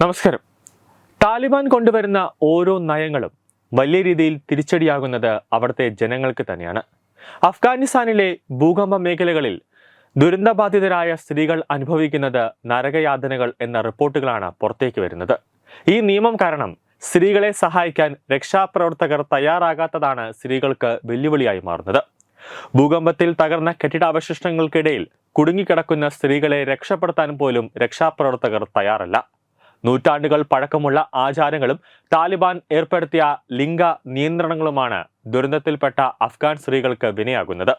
നമസ്കാരം. താലിബാൻ കൊണ്ടുവരുന്ന ഓരോ നയങ്ങളും വലിയ രീതിയിൽ തിരിച്ചടിയാകുന്നത് അവിടുത്തെ ജനങ്ങൾക്ക് തന്നെയാണ്. അഫ്ഗാനിസ്ഥാനിലെ ഭൂകമ്പ മേഖലകളിൽ ദുരന്തബാധിതരായ സ്ത്രീകൾ അനുഭവിക്കുന്നത് നരകയാതനകൾ എന്ന റിപ്പോർട്ടുകളാണ് പുറത്തേക്ക് വരുന്നത്. ഈ നിയമം കാരണം സ്ത്രീകളെ സഹായിക്കാൻ രക്ഷാപ്രവർത്തകർ തയ്യാറാകാത്തതാണ് സ്ത്രീകൾക്ക് വെല്ലുവിളിയായി മാറുന്നത്. ഭൂകമ്പത്തിൽ തകർന്ന കെട്ടിടാവശിഷ്ടങ്ങൾക്കിടയിൽ കുടുങ്ങിക്കിടക്കുന്ന സ്ത്രീകളെ രക്ഷപ്പെടുത്താൻ പോലും രക്ഷാപ്രവർത്തകർ തയ്യാറല്ല. നൂറ്റാണ്ടുകൾ പഴക്കമുള്ള ആചാരങ്ങളും താലിബാൻ ഏർപ്പെടുത്തിയ ലിംഗ നിയന്ത്രണങ്ങളുമാണ് ദുരന്തത്തിൽപ്പെട്ട അഫ്ഗാൻ സ്ത്രീകൾക്ക് വിനയാകുന്നത്.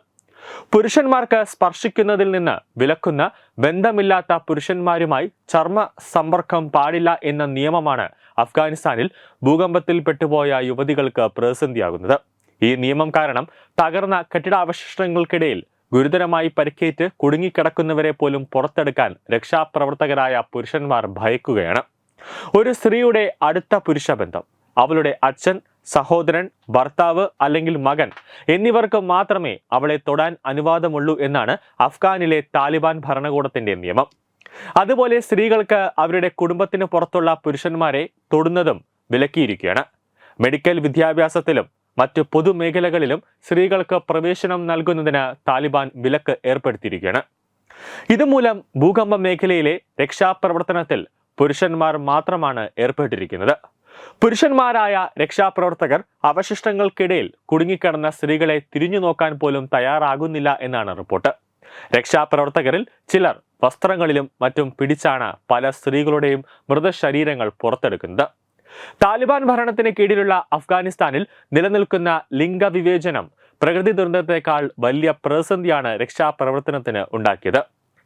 പുരുഷന്മാർക്ക് സ്പർശിക്കുന്നതിൽ നിന്ന് വിലക്കുന്ന ബന്ധമില്ലാത്ത പുരുഷന്മാരുമായി ചർമ്മ സമ്പർക്കം പാടില്ല എന്ന നിയമമാണ് അഫ്ഗാനിസ്ഥാനിൽ ഭൂകമ്പത്തിൽ പെട്ടുപോയ യുവതികൾക്ക് പ്രതിസന്ധിയാകുന്നത്. ഈ നിയമം കാരണം തകർന്ന കെട്ടിടാവശിഷ്ടങ്ങൾക്കിടയിൽ ഗുരുതരമായി പരിക്കേറ്റ് കുടുങ്ങിക്കിടക്കുന്നവരെ പോലും പുറത്തെടുക്കാൻ രക്ഷാപ്രവർത്തകരായ പുരുഷന്മാർ ഭയക്കുകയാണ്. ഒരു സ്ത്രീയുടെ അടുത്ത പുരുഷ ബന്ധം അവളുടെ അച്ഛൻ സഹോദരൻ ഭർത്താവ് അല്ലെങ്കിൽ മകൻ എന്നിവർക്ക് മാത്രമേ അവളെ തൊടാൻ അനുവാദമുള്ളൂ എന്നാണ് അഫ്ഗാനിലെ താലിബാൻ ഭരണകൂടത്തിന്റെ നിയമം. അതുപോലെ സ്ത്രീകൾക്ക് അവരുടെ കുടുംബത്തിന് പുറത്തുള്ള പുരുഷന്മാരെ തൊടുന്നതും വിലക്കിയിരിക്കുകയാണ്. മെഡിക്കൽ വിദ്യാഭ്യാസത്തിലും മറ്റ് പൊതുമേഖലകളിലും സ്ത്രീകൾക്ക് പ്രവേശനം നൽകുന്നതിന് താലിബാൻ വിലക്ക് ഏർപ്പെടുത്തിയിരിക്കുകയാണ്. ഇതുമൂലം ഭൂകമ്പ മേഖലയിലെ രക്ഷാപ്രവർത്തനത്തിൽ പുരുഷന്മാർ മാത്രമാണ് ഏർപ്പെട്ടിരിക്കുന്നത്. പുരുഷന്മാരായ രക്ഷാപ്രവർത്തകർ അവശിഷ്ടങ്ങൾക്കിടയിൽ കുടുങ്ങിക്കിടന്ന സ്ത്രീകളെ തിരിഞ്ഞു നോക്കാൻ പോലും തയ്യാറാകുന്നില്ല എന്നാണ് റിപ്പോർട്ട്. രക്ഷാപ്രവർത്തകരിൽ ചിലർ വസ്ത്രങ്ങളിലും മറ്റും പിടിച്ചാണ് പല സ്ത്രീകളുടെയും മൃതശരീരങ്ങൾ പുറത്തെടുക്കുന്നത്. താലിബാൻ ഭരണത്തിന് കീഴിലുള്ള അഫ്ഗാനിസ്ഥാനിൽ നിലനിൽക്കുന്ന ലിംഗവിവേചനം പ്രകൃതി ദുരന്തത്തെക്കാൾ വലിയ പ്രതിസന്ധിയാണ് രക്ഷാപ്രവർത്തനത്തിന് ഉണ്ടാക്കിയത്.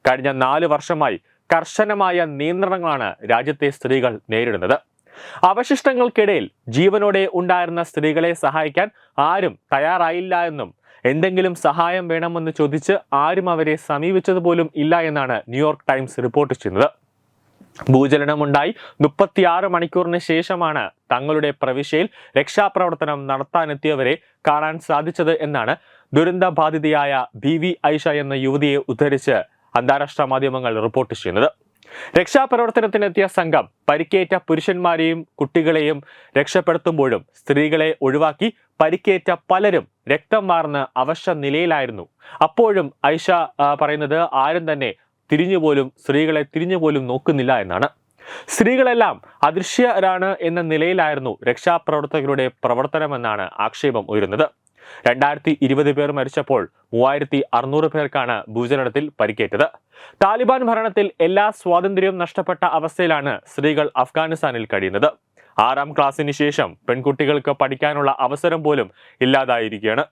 കഴിഞ്ഞ നാല് വർഷമായി കർശനമായ നിയന്ത്രണങ്ങളാണ് രാജ്യത്തെ സ്ത്രീകൾ നേരിടുന്നത്. അവശിഷ്ടങ്ങൾക്കിടയിൽ ജീവനോടെ ഉണ്ടായിരുന്ന സ്ത്രീകളെ സഹായിക്കാൻ ആരും തയ്യാറായില്ല എന്നും എന്തെങ്കിലും സഹായം വേണമെന്ന് ചോദിച്ച് ആരും അവരെ സമീപിച്ചതുപോലും ഇല്ല എന്നാണ് ന്യൂയോർക്ക് ടൈംസ് റിപ്പോർട്ട് ചെയ്യുന്നത്. ഭൂചലനമുണ്ടായി മുപ്പത്തിയാറ് മണിക്കൂറിന് ശേഷമാണ് തങ്ങളുടെ പ്രവിശ്യയിൽ രക്ഷാപ്രവർത്തനം നടത്താനെത്തിയവരെ കാണാൻ സാധിച്ചത് എന്നാണ് ദുരന്ത ബാധിതയായ ബി വി ഐഷ എന്ന യുവതിയെ ഉദ്ധരിച്ച് അന്താരാഷ്ട്ര മാധ്യമങ്ങൾ റിപ്പോർട്ട് ചെയ്യുന്നത്. രക്ഷാപ്രവർത്തനത്തിനെത്തിയ സംഘം പരിക്കേറ്റ പുരുഷന്മാരെയും കുട്ടികളെയും രക്ഷപ്പെടുത്തുമ്പോഴും സ്ത്രീകളെ ഒഴിവാക്കി പരിക്കേറ്റ പലരും രക്തം മാർന്ന് അവശ നിലയിലായിരുന്നു. അപ്പോഴും ഐഷ പറയുന്നത് ആരും തന്നെ തിരിഞ്ഞുപോലും സ്ത്രീകളെ തിരിഞ്ഞുപോലും നോക്കുന്നില്ല എന്നാണ്. സ്ത്രീകളെല്ലാം അദൃശ്യരാണ് എന്ന നിലയിലായിരുന്നു രക്ഷാപ്രവർത്തകരുടെ പ്രവർത്തനമെന്നാണ് ആക്ഷേപം ഉയരുന്നത്. രണ്ടായിരത്തി ഇരുപത് പേർ മരിച്ചപ്പോൾ മൂവായിരത്തി അറുന്നൂറ് പേർക്കാണ് ഭൂചലനത്തിൽ പരിക്കേറ്റത്. താലിബാൻ ഭരണത്തിൽ എല്ലാ സ്വാതന്ത്ര്യവും നഷ്ടപ്പെട്ട അവസ്ഥയിലാണ് സ്ത്രീകൾ അഫ്ഗാനിസ്ഥാനിൽ കഴിയുന്നത്. ആറാം ക്ലാസ്സിന് ശേഷം പെൺകുട്ടികൾക്ക് പഠിക്കാനുള്ള അവസരം പോലും ഇല്ലാതായിരിക്കുകയാണ്.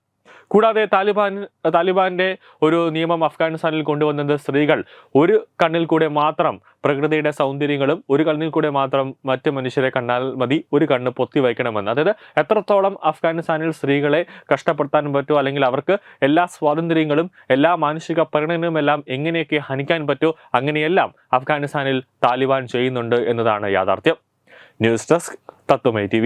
കൂടാതെ താലിബാൻ താലിബാന്റെ ഒരു നിയമം അഫ്ഗാനിസ്ഥാനിൽ കൊണ്ടുവന്നത് സ്ത്രീകൾ. ഒരു കണ്ണിൽ കൂടെ മാത്രം പ്രകൃതിയുടെ സൗന്ദര്യങ്ങളും ഒരു കണ്ണിൽ കൂടെ മാത്രം മറ്റ് മനുഷ്യരെ കണ്ടാൽ മതി ഒരു കണ്ണ് പൊത്തി വയ്ക്കണമെന്ന്. അതായത് എത്രത്തോളം അഫ്ഗാനിസ്ഥാനിൽ സ്ത്രീകളെ കഷ്ടപ്പെടുത്താൻ പറ്റുമോ അല്ലെങ്കിൽ അവർക്ക് എല്ലാ സ്വാതന്ത്ര്യങ്ങളും എല്ലാ മാനുഷിക പരിഗണനയും എല്ലാം എങ്ങനെയൊക്കെ ഹനിക്കാൻ പറ്റുമോ അങ്ങനെയെല്ലാം അഫ്ഗാനിസ്ഥാനിൽ താലിബാൻ ചെയ്യുന്നുണ്ട് എന്നതാണ് യാഥാർത്ഥ്യം. ന്യൂസ് ഡെസ്ക് തത്വമൈ ടി